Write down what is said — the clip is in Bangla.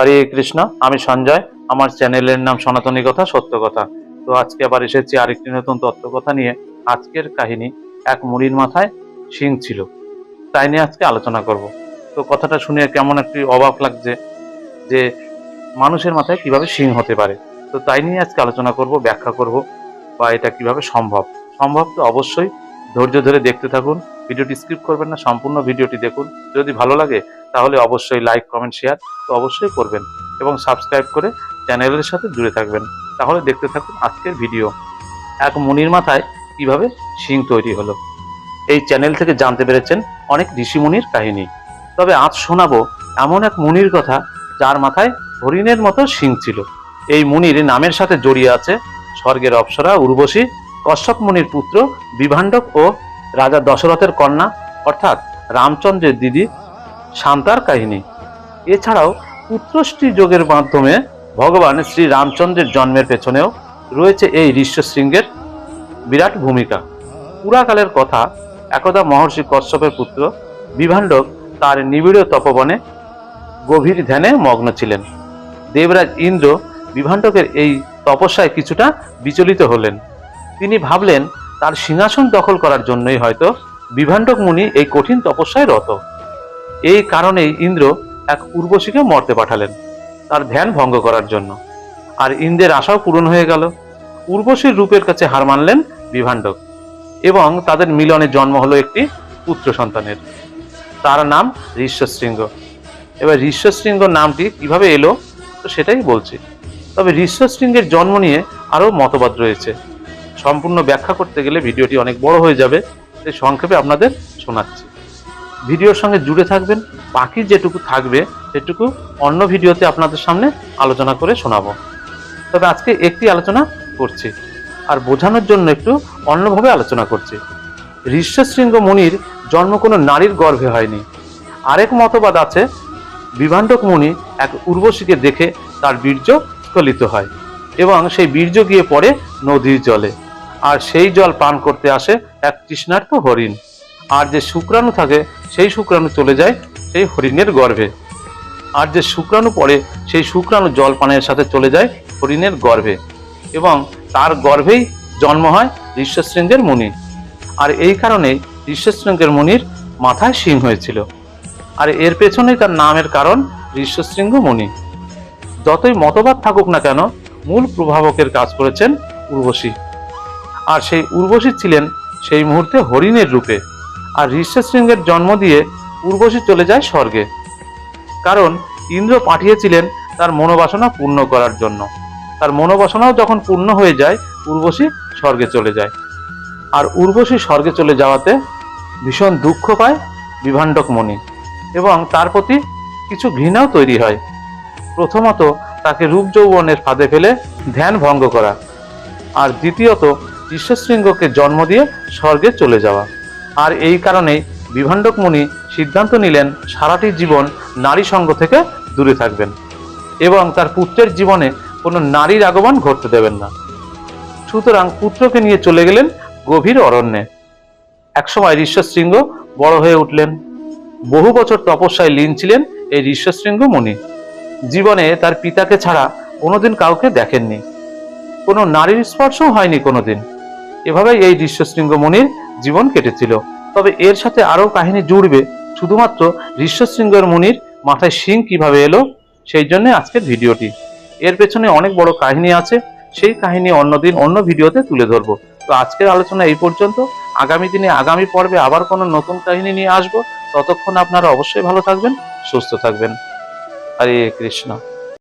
হরে কৃষ্ণ, আমি সঞ্জয়, আমার চ্যানেলের নাম সনাতনী কথা, সত্য কথা। তো আজকে আবার এসেছি আরেকটি নতুন তত্ত্ব কথা নিয়ে। আজকের কাহিনী এক মুড়ির মাথায় শিং ছিল। তাই নিয়ে আজকে আলোচনা করব। তো কথাটা শুনে কেমন একটি অবাক লাগছে যে মানুষের মাথায় কীভাবে শিং হতে পারে। তো তাই নিয়ে আজকে আলোচনা করব, ব্যাখ্যা করব বা এটা কীভাবে সম্ভব। সম্ভব তো অবশ্যই ধৈর্য ধরে দেখতে থাকুন, ভিডিওটি স্কিপ করবেন না, সম্পূর্ণ ভিডিওটি দেখুন। যদি ভালো লাগে তাহলে অবশ্যই লাইক কমেন্ট শেয়ার তো অবশ্যই করবেন এবং সাবস্ক্রাইব করে চ্যানেলের সাথে জুড়ে থাকবেন। তাহলে দেখতে থাকুন আজকের ভিডিও এক মুনির মাথায় কীভাবে শিং তৈরি হলো। এই চ্যানেল থেকে জানতে পেরেছেন অনেক ঋষিমুনির কাহিনী। তবে আজ শোনাবো এমন এক মুনির কথা যার মাথায় হরিণের মতো শিং ছিল। এই মুনির নামের সাথে জড়িয়ে আছে স্বর্গের অপ্সরা, উর্বশী, কশ্যপ মুনির পুত্র বিভাণ্ডক ও রাজা দশরথের কন্যা, অর্থাৎ রামচন্দ্রের দিদি শান্তার কাহিনী। এছাড়াও পুত্রষ্টি যোগের মাধ্যমে ভগবান শ্রী রামচন্দ্রের জন্মের পেছনেও রয়েছে এই ঋষ্যশৃঙ্গের বিরাট ভূমিকা। পুরাকালের কথা একদা মহর্ষি কশ্যপের পুত্র বিভাণ্ডক তার নিবিড় তপবনে গভীর ধ্যানে মগ্ন ছিলেন। দেবরাজ ইন্দ্র বিভাণ্ডকের এই তপস্যায় কিছুটা বিচলিত হলেন। তিনি ভাবলেন, তার সিংহাসন দখল করার জন্যই হয়তো বিভাণ্ডক মুনি এই কঠিন তপস্যায় রত। এই কারণেই ইন্দ্র এক উর্বশীকে মরতে পাঠালেন, তার ধ্যান ভঙ্গ করার জন্য। আর ইন্দ্রের আশাও পূরণ হয়ে গেল। উর্বশীর রূপের কাছে হার মানলেন বিভাণ্ডক এবং তাদের মিলনে জন্ম হলো একটি পুত্র সন্তানের। তার নাম ঋষ্যশৃঙ্গ। এবার ঋষ্যশৃঙ্গ নামটি কীভাবে এলো, তো সেটাই বলছি। তবে ঋষ্যশৃঙ্গের জন্ম নিয়ে আরও মতবাদ রয়েছে। সম্পূর্ণ ব্যাখ্যা করতে গেলে ভিডিওটি অনেক বড় হয়ে যাবে তাই সংক্ষেপে আপনাদের শোনাচ্ছি। ভিডিওর সঙ্গে জুড়ে থাকবেন। বাকি যেটুকু থাকবে, সেটুকু অন্য ভিডিওতে আপনাদের সামনে আলোচনা করে শোনাবো। তবে আজকে একটি আলোচনা করছি আর বোঝানোর জন্য একটু অন্যভাবে আলোচনা করছি। ঋষ্যশৃঙ্গ মুনির জন্ম কোনো নারীর গর্ভে হয়নি। আরেক মতবাদ আছে, বিভাণ্ডক মুনি এক উর্বশীকে দেখে তার বীর্য স্খলিত হয় এবং সেই বীর্য গিয়ে পড়ে নদীর জলে। আর সেই জল পান করতে আসে এক তৃষ্ণার্থ হরিণ। আর যে শুক্রাণু থাকে, সেই শুক্রাণু চলে যায় সেই হরিণের গর্ভে। আর যে শুক্রাণু পড়ে, সেই শুক্রাণু জল পানের সাথে চলে যায় হরিণের গর্ভে। এবং তার গর্ভেই জন্ম হয় ঋষ্যশৃঙ্গের মুনি। আর এই কারণেই ঋষ্যশৃঙ্গের মুনির মাথায় শিং হয়েছিল। আর এর পেছনেই তার নামের কারণ ঋষ্যশৃঙ্গ মুনি। যতই মতবাদ থাকুক না কেন, মূল প্রভাবকের কাজ করেছেন উর্বশী। আর সেই উর্বশী ছিলেন সেই মুহূর্তে হরিণের রূপে। আর ঋষ্যশৃঙ্গের জন্ম দিয়ে উর্বশী চলে যায় স্বর্গে। কারণ ইন্দ্র পাঠিয়েছিলেন তার মনোবাসনা পূর্ণ করার জন্য। তার মনোবাসনাও যখন পূর্ণ হয়ে যায়, উর্বশী স্বর্গে চলে যায়। আর উর্বশী স্বর্গে চলে যাওয়াতে ভীষণ দুঃখ পায় বিভাণ্ডক মণি এবং তার প্রতি কিছু ঘৃণাও তৈরি হয়। প্রথমত তাকে রূপ যৌবনের ফাঁদে ফেলে ধ্যান ভঙ্গ করা। আর দ্বিতীয়ত ঈশ্বরশৃঙ্গকে জন্ম দিয়ে স্বর্গে চলে যাওয়া। আর এই কারণেই বিভাণ্ডক মুনি সিদ্ধান্ত নিলেন সারাটি জীবন নারী সঙ্গ থেকে দূরে থাকবেন এবং তার পুত্রের জীবনে কোনো নারীর আগমন ঘটতে দেবেন না। সুতরাং পুত্রকে নিয়ে চলে গেলেন গভীর অরণ্যে। একসময় ঋষ্যশৃঙ্গ বড় হয়ে উঠলেন। বহু বছর তপস্যায় লীন ছিলেন এই ঋষ্যশৃঙ্গ মুনি। জীবনে তার পিতাকে ছাড়া কোনোদিন কাউকে দেখেননি। কোনো নারীর স্পর্শও হয়নি কোনোদিন। এভাবেই এই ঋষ্যশৃঙ্গ মুনির জীবন কেটেছিল। তবে এর সাথে আরও কাহিনী জুড়বে, শুধুমাত্র ঋষ্যশৃঙ্গের মুনির মাথায় শিং কীভাবে এলো, সেই জন্য আজকের ভিডিওটি। এর পেছনে অনেক বড় কাহিনী আছে, সেই কাহিনী অন্যদিন অন্য ভিডিওতে তুলে ধরবো। তো আজকের আলোচনা এই পর্যন্ত। আগামী দিনে আগামী পর্বে আবার কোনো নতুন কাহিনী নিয়ে আসব। ততক্ষণ আপনারা অবশ্যই ভালো থাকবেন, সুস্থ থাকবেন। হরে কৃষ্ণ।